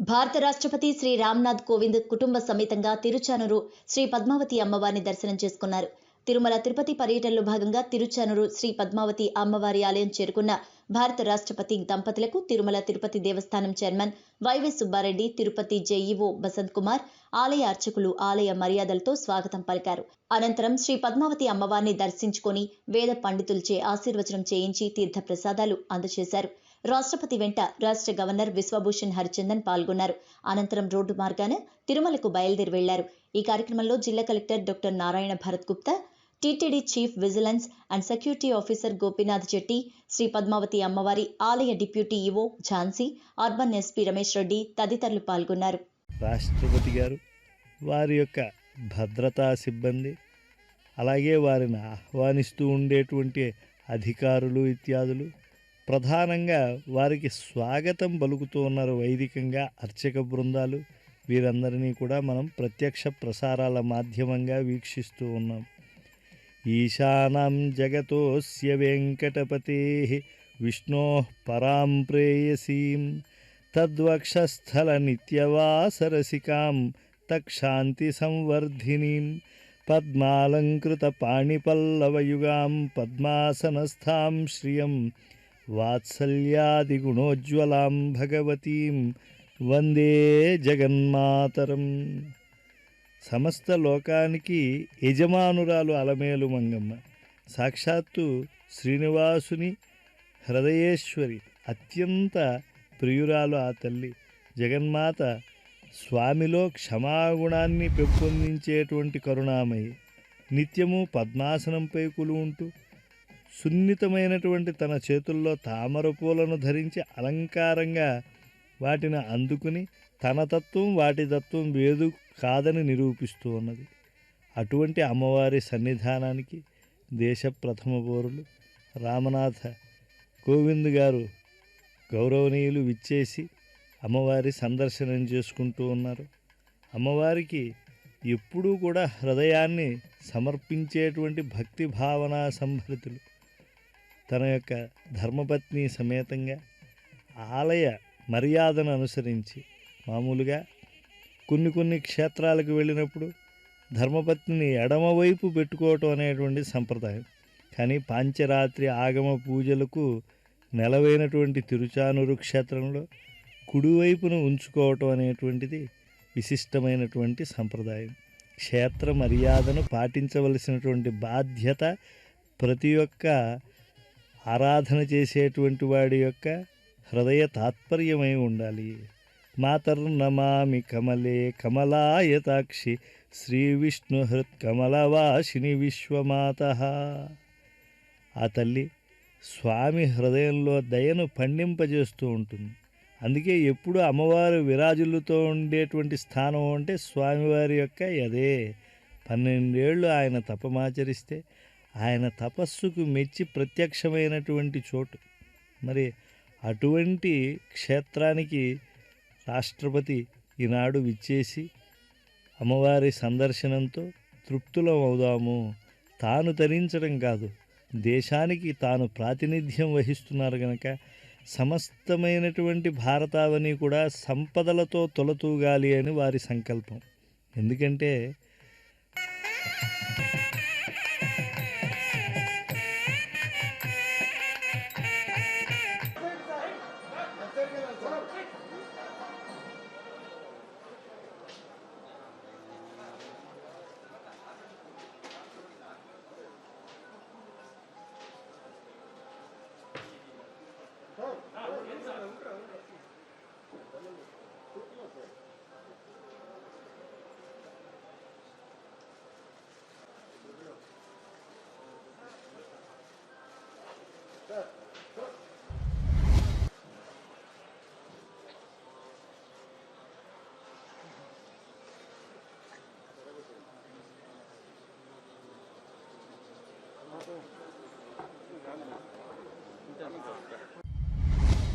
భారత రాష్ట్రపతి శ్రీ రామ్నాథ్ కోవింద్ కుటుంబ సమేతంగా తిరుచానూరు శ్రీ పద్మావతి అమ్మవారిని దర్శనం చేసుకున్నారు. తిరుమల తిరుపతి పర్యటనలో భాగంగా తిరుచానూరు శ్రీ పద్మావతి అమ్మవారి ఆలయం చేరుకున్న భారత రాష్ట్రపతి దంపతులకు Tirumala Tirupati Devasthanam chairman YV Subba Reddy Tirupati JEO Basant Kumar ఆలయ అర్చకులు ఆలయ మర్యాదలతో స్వాగతం పలికారు. అనంతరం శ్రీ పద్మావతి అమ్మవారిని దర్శించుకొని వేద పండితులచే ఆశీర్వచనం చేయించి తీర్థప్రసాదాలు అందజేశారు. రాష్ట్రపతి వెంట రాష్ట్ర గవర్నర్ విశ్వభూషణ్ హరిచందన్ పాల్గొన్నారు. అనంతరం రోడ్డు మార్గాన తిరుమలకు బయలుదేరి వెళ్ళారు. ఈ కార్యక్రమంలో జిల్లా collector doctor Narayana Bharat Gupta TTD chief vigilance and security officer Gopinath Chetty Shri Padmavathi అమ్మవారి ఆలయ deputy EO Jhansi urban SP Ramesh Reddy తదితరులు పాల్గొన్నారు. రాష్ట్రపతి గారు వారి యొక్క భద్రతా సిబ్బంది అలాగే వారిని ఆహ్వానిస్తూ ఉండేటువంటి అధికారులు ఇత్యాదులు ప్రధానంగా వారికి స్వాగతం పలుకుతూ ఉన్నారు వైదికంగా అర్చక బృందాలు. వీరందరినీ కూడా మనం ప్రత్యక్ష ప్రసారాల మాధ్యమంగా వీక్షిస్తూ ఉన్నాం. ఈశానాం జగతోస్య వెంకటపతే విష్ణో పరాం ప్రేయసీం తద్వక్షస్థల నిత్యవాసరసికాం తక్షాంతి సంవర్ధినీం పద్మాలంకృత పాణిపల్లవయుగాం పద్మాసనస్థాం శ్రియం వాత్సల్యాదిగుణోజ్వలాం భగవతీం వందే జగన్మాతరం. సమస్త లోకానికి యజమానురాలు అలమేలు మంగమ్మ. సాక్షాత్తు శ్రీనివాసుని హృదయేశ్వరి అత్యంత ప్రియురాలు ఆ తల్లి. జగన్మాత స్వామిలో క్షమాగుణాన్ని పెంపొందించేటువంటి కరుణామయి. నిత్యము పద్మాసనంపై కులు ఉంటూ సున్నితమైనటువంటి తన చేతుల్లో తామర పూలను ధరించి అలంకారంగా వాటిని అందుకుని తన తత్వం వాటి తత్వం వేదు కాదని నిరూపిస్తూ ఉన్నది. అటువంటి అమ్మవారి సన్నిధానానికి దేశ ప్రథమ పౌరులు రామనాథ కోవింద్ గారు గౌరవనీయులు విచ్చేసి అమ్మవారి సందర్శనం చేసుకుంటూ ఉన్నారు. అమ్మవారికి ఎప్పుడూ కూడా హృదయాన్ని సమర్పించేటువంటి భక్తి భావన సంభరితులు. తన యొక్క ధర్మపత్ని సమేతంగా ఆలయ మర్యాదను అనుసరించి మామూలుగా కొన్ని కొన్ని క్షేత్రాలకు వెళ్ళినప్పుడు ధర్మపత్నిని ఎడమవైపు పెట్టుకోవటం అనేటువంటి సంప్రదాయం. కానీ పాంచరాత్రి ఆగమ పూజలకు నెలవైనటువంటి తిరుచానూరు క్షేత్రంలో కుడివైపును ఉంచుకోవటం అనేటువంటిది విశిష్టమైనటువంటి సంప్రదాయం. క్షేత్ర మర్యాదను పాటించవలసినటువంటి బాధ్యత ప్రతి ఒక్క ఆరాధన చేసేటువంటి వాడి యొక్క హృదయ తాత్పర్యమై ఉండాలి. మాతర్నమామి కమలే కమలాయతాక్షి శ్రీ విష్ణు హృత్ కమలవాసిని విశ్వమాత. ఆ తల్లి స్వామి హృదయంలో దయను పండింపజేస్తూ ఉంటుంది. అందుకే ఎప్పుడు అమ్మవారు విరాజులతో ఉండేటువంటి స్థానం అంటే స్వామివారి యొక్క అదే పన్నెండేళ్ళు ఆయన తపమాచరిస్తే ఆయన తపస్సుకు మెచ్చి ప్రత్యక్షమైనటువంటి చోటు. మరి అటువంటి క్షేత్రానికి రాష్ట్రపతి ఈనాడు విచ్చేసి అమ్మవారి సందర్శనంతో తృప్తులం అవుదాము తాను తరించడం కాదు దేశానికి తాను ప్రాతినిధ్యం వహిస్తున్నారు గనక సమస్తమైనటువంటి భారతావని కూడా సంపదలతో తొలతూగాలి అని వారి సంకల్పం. ఎందుకంటే 하고.